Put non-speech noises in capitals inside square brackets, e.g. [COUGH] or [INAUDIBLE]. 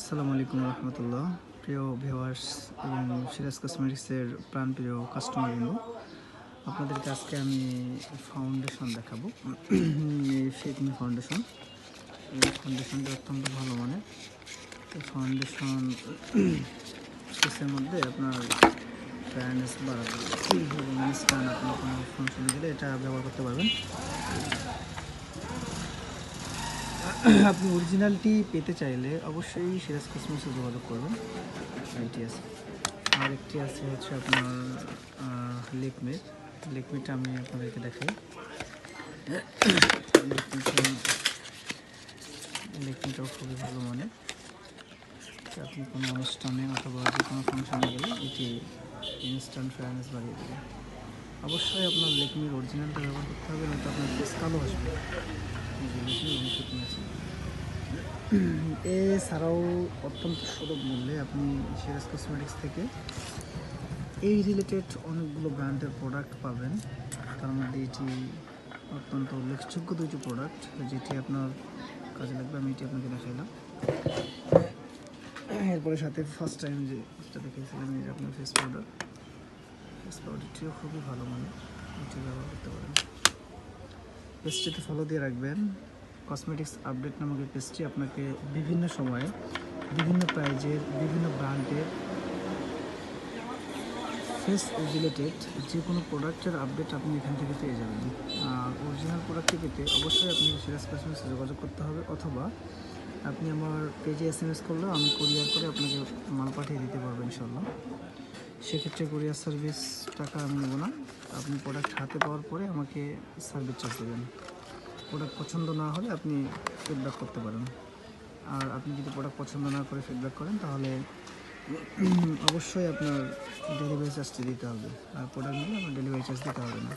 আসসালামু আলাইকুম রহমতুল্লাহ। প্রিয় ভিউয়ার্স এবং সিরাজ কসমেটিক্সের প্রাণপ্রিয় কাস্টমার বন্ধু, আপনাদেরকে আজকে আমি ফাউন্ডেশন দেখাবো। এই ফেকিং ফাউন্ডেশন এই ফাউন্ডেশনটা অত্যন্ত ভালো মানের। এই ফাউন্ডেশন কেসের মধ্যে আপনার ফ্যানেস বাড়াবে। এবং আপনার কোনো দিলে এটা ব্যবহার করতে পারবেন। [COUGHS] আপনি অরিজিনালটি পেতে চাইলে অবশ্যই সিরাজ কসমেটিক্সে যোগাযোগ করবেন এটি আছে। আর একটি আছে হচ্ছে আপনার লেকমেট লেকমেটটা আমি আপনাদেরকে দেখাই। লেকমেটটাও খুবই ভালো মানে। আপনি কোনো অনুষ্ঠানে অথবা যে কোনো ফাংশনে গেলে এটি ইনস্ট্যান্ট ফেয়ারনেস বাড়িয়ে দেবে। অবশ্যই আপনার লেকমির অরিজিনালটা ব্যবহার করতে হবে, নয়তো আপনার কালো আসবে এই যে লেকমি অনেক আছে এছাড়াও অত্যন্ত সুলভ মূল্যে আপনি সিরাজ কসমেটিক্স থেকে এই রিলেটেড অনেকগুলো ব্র্যান্ডের প্রোডাক্ট পাবেন। তার মধ্যে এটি অত্যন্ত উল্লেখযোগ্য দুটি প্রোডাক্ট যেটি আপনার কাজে লাগবে, আমি এটি আপনাকে দেখাইলাম। এরপরে সাথে ফার্স্ট টাইম যে যেটা দেখেছিলাম এই যে আপনার ফেস পাউডার ফেস পাউডারটিও খুবই ভালো মানে এটি ব্যবহার করতে পারেন। পেজটিতে ফলো দিয়ে রাখবেন। কসমেটিক্স আপডেট নামক এই পেজটি আপনাকে বিভিন্ন সময়ে, বিভিন্ন প্রাইজের বিভিন্ন ব্র্যান্ডের ফেস রিলেটেড যে কোনো প্রোডাক্টের আপডেট আপনি এখান থেকে পেয়ে যাবেন। অরিজিনাল প্রোডাক্টটি পেতে অবশ্যই আপনি সিরাজ কসমেটিক্সে যোগাযোগ করতে হবে অথবা আপনি আমার পেজে এস এম এস করলেও আমি কুরিয়ার করে আপনাকে মাল পাঠিয়ে দিতে পারব ইনশাল্লাহ সেক্ষেত্রে কুরিয়ার সার্ভিস টাকা আমি নেব না। আপনি প্রোডাক্ট হাতে পাওয়ার পরে আমাকে সার্ভিস চার্জ দেবেন। প্রোডাক্ট পছন্দ না হলে আপনি ফিডব্যাক করতে পারেন। আর আপনি যদি প্রোডাক্ট পছন্দ না করে ফিডব্যাক করেন, তাহলে অবশ্যই আপনার ডেলিভারি চার্জটি দিতে হবে। আর প্রোডাক্ট নিলে আপনার ডেলিভারি চার্জ দিতে হবে না।